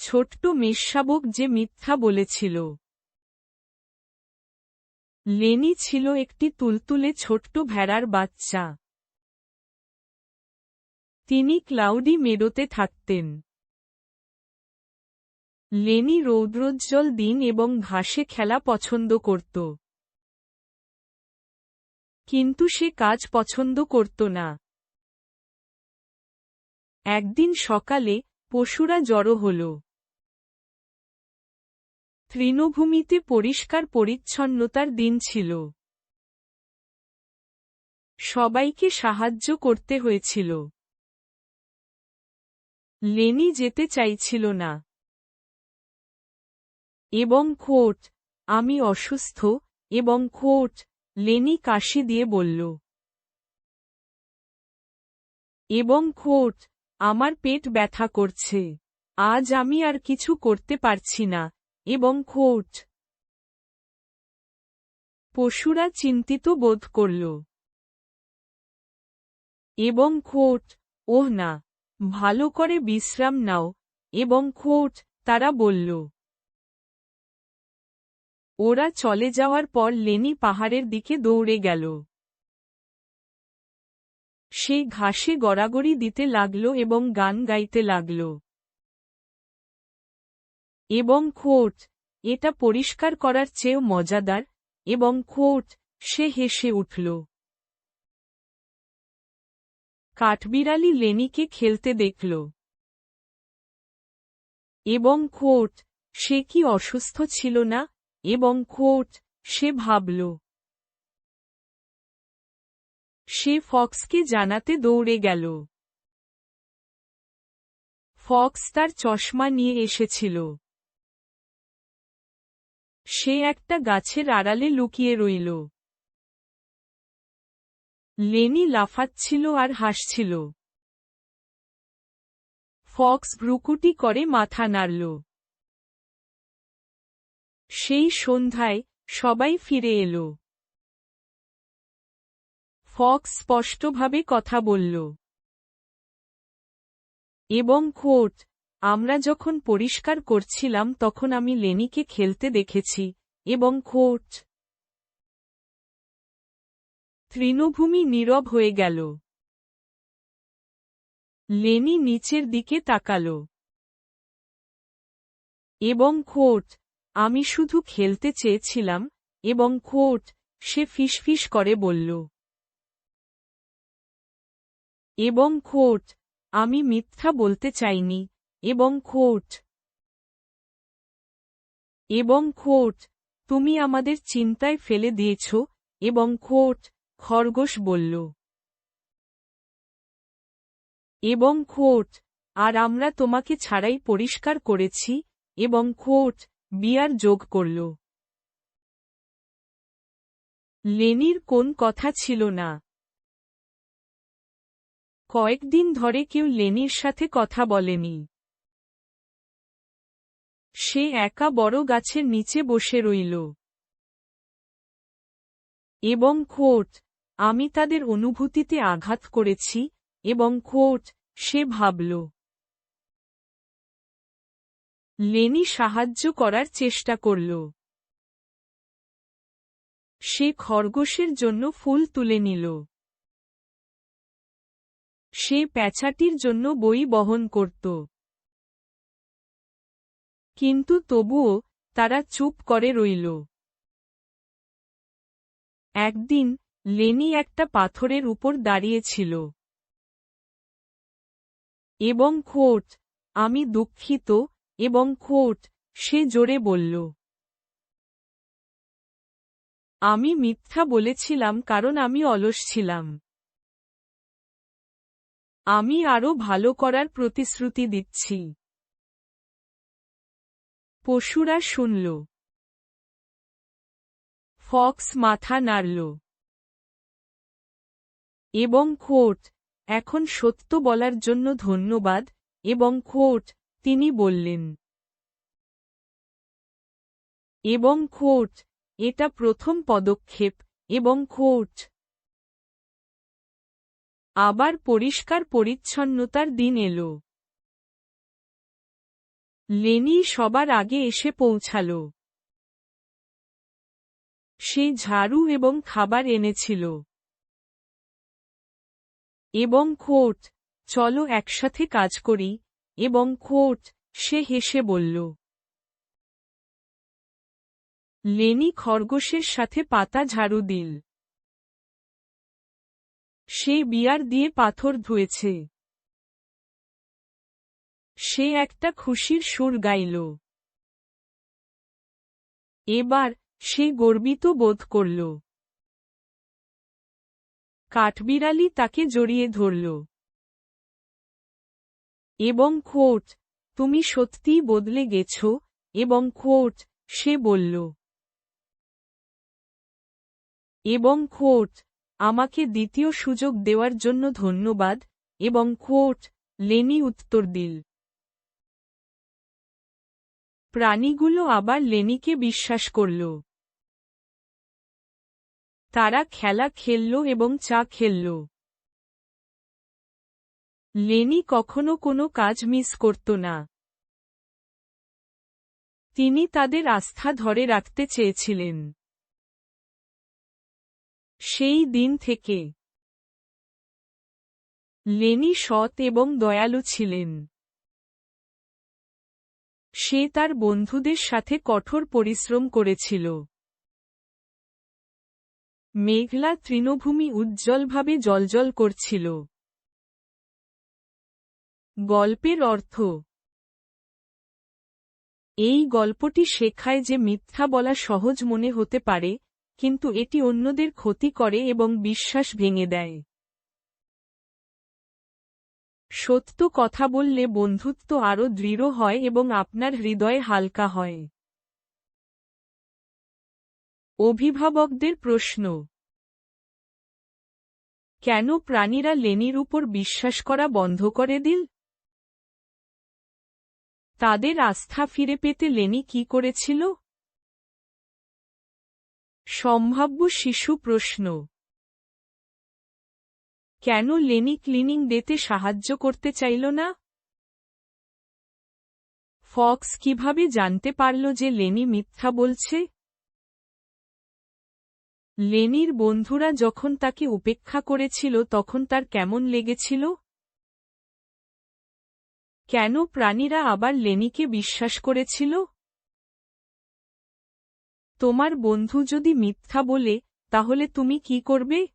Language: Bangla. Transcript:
ছোট্ট মেষশাবক যে মিথ্যা বলেছিল। লেনি ছিল একটি তুলতুলে ছোট্ট ভেড়ার বাচ্চা। তিনি ক্লাউডি মেডোতে থাকতেন। লেনি রৌদ্রোজ্জ্বল দিন এবং ঘাসে খেলা পছন্দ করত। কিন্তু সে কাজ পছন্দ করত না। একদিন সকালে পশুরা জড়ো হল। তৃণভূমিতে পরিষ্কার পরিচ্ছন্নতার দিন ছিল। সবাইকে সাহায্য করতে হয়েছিল। লেনি যেতে চাইছিল না। এবং খোট আমি অসুস্থ এবং খোট লেনি কাশি দিয়ে বলল। এবং খোট আমার পেট ব্যথা করছে। আজ আমি আর কিছু করতে পারছি না এবং খোট পশুরা চিন্তিত বোধ করল। এবং খোট ওহ না, ভালো করে বিশ্রাম নাও, এবং খোট তারা বলল। ওরা চলে যাওয়ার পর লেনি পাহাড়ের দিকে দৌড়ে গেল। সে ঘাসে গড়াগড়ি দিতে লাগল এবং গান গাইতে লাগল। এবং খোট, এটা পরিষ্কার করার চেয়েও মজাদার, এবং খোট, সে হেসে উঠল। কাঠবিড়ালি লেনিকে খেলতে দেখল। এবং খোট, সে কি অসুস্থ ছিল না? এবং খোট, সে ভাবল। সে ফক্সকে জানাতে দৌড়ে গেল। ফক্স তার চশমা নিয়ে এসেছিল। সে একটা গাছের আড়ালে লুকিয়ে রইল। লেনি লাফাচ্ছিল আর হাসছিল। ফক্স ভ্রুকুটি করে মাথা নাড়ল। সেই সন্ধ্যায় সবাই ফিরে এলো। ফক্স স্পষ্টভাবে কথা বলল। এবং খোট আমরা যখন পরিষ্কার করছিলাম তখন আমি লেনিকে খেলতে দেখেছি, এবং খোট তৃণভূমি নীরব হয়ে গেল। লেনি নিচের দিকে তাকাল। এবং খোট আমি শুধু খেলতে চেয়েছিলাম, এবং খোট সে ফিসফিস করে বলল। এবং খোট আমি মিথ্যা বলতে চাইনি এবং খোট। এবং খোট, তুমি আমাদের চিন্তায় ফেলে দিয়েছ, এবং খোট, খরগোশ বলল। এবং খোট, আর আমরা তোমাকে ছাড়াই পরিষ্কার করেছি, এবং খোট, বিয়ার যোগ করল। লেনির কোন কথা ছিল না। কয়েকদিন ধরে কেউ লেনির সাথে কথা বলেনি। সে একা বড় গাছের নিচে বসে রইল। এবং খোট, আমি তাদের অনুভূতিতে আঘাত করেছি, এবং খোট, সে ভাবল, লেনি সাহায্য করার চেষ্টা করল। সে খরগোশের জন্য ফুল তুলে নিল। সে প্যাঁচাটির জন্য বই বহন করত। কিন্তু তবুও তারা চুপ করে রইল। একদিন লেনি একটা পাথরের উপর দাঁড়িয়েছিল। এবং খোট, আমি দুঃখিত, এবং খোট, সে জোরে বলল। আমি মিথ্যা বলেছিলাম, কারণ আমি অলস ছিলাম। আমি আরও ভালো করার প্রতিশ্রুতি দিচ্ছি। পশুরা শুনল। ফক্স মাথা নাড়ল। এবং খোট, এখন সত্য বলার জন্য ধন্যবাদ। এবং খোট, তিনি বললেন। এবং খোট, এটা প্রথম পদক্ষেপ। এবং খোট, আবার পরিষ্কার পরিচ্ছন্নতার দিন এলো। লেনি সবার আগে এসে পৌঁছাল। সে ঝাড়ু এবং খাবার এনেছিল। এবং খোট, চলো একসাথে কাজ করি। এবং খোট, সে হেসে বলল, লেনি খরগোশের সাথে পাতা ঝাড়ু দিল। সে বিয়ার দিয়ে পাথর ধুয়েছে। সে একটা খুশির সুর গাইল। এবার সে গর্বিত বোধ করল। কাঠবিড়ালি তাকে জড়িয়ে ধরল। এবং খোট, তুমি সত্যিই বদলে গেছ, এবং খোট, সে বলল। এবং খোট, আমাকে দ্বিতীয় সুযোগ দেওয়ার জন্য ধন্যবাদ, এবং খোট, লেনি উত্তর দিল। প্রাণীগুলো আবার লেনিকে বিশ্বাস করল। তারা খেলা খেলল এবং চা খেলল। লেনি কখনো কোনো কাজ মিস করত না। তিনি তাদের আস্থা ধরে রাখতে চেয়েছিলেন। সেই দিন থেকে লেনি সৎ এবং দয়ালু ছিলেন। সে তার বন্ধুদের সাথে কঠোর পরিশ্রম করেছিল। মেঘলা তৃণভূমি উজ্জ্বলভাবে জলজল করছিল। গল্পের অর্থ, এই গল্পটি শেখায় যে মিথ্যা বলা সহজ মনে হতে পারে, কিন্তু এটি অন্যদের ক্ষতি করে এবং বিশ্বাস ভেঙে দেয়। সত্য কথা বললে বন্ধুত্ব আরও দৃঢ় হয় এবং আপনার হৃদয়ে হালকা হয়। অভিভাবকদের প্রশ্ন। কেন প্রাণীরা লেনির উপর বিশ্বাস করা বন্ধ করে দিল? তাদের আস্থা ফিরে পেতে লেনি কি করেছিল? সম্ভাব্য শিশু প্রশ্ন। কেন লেনি ক্লিনিং ডেতে সাহায্য করতে চাইল না? ফক্স কীভাবে জানতে পারল যে লেনি মিথ্যা বলছে? লেনির বন্ধুরা যখন তাকে উপেক্ষা করেছিল তখন তার কেমন লেগেছিল? কেন প্রাণীরা আবার লেনিকে বিশ্বাস করেছিল? তোমার বন্ধু যদি মিথ্যা বলে, তাহলে তুমি কি করবে?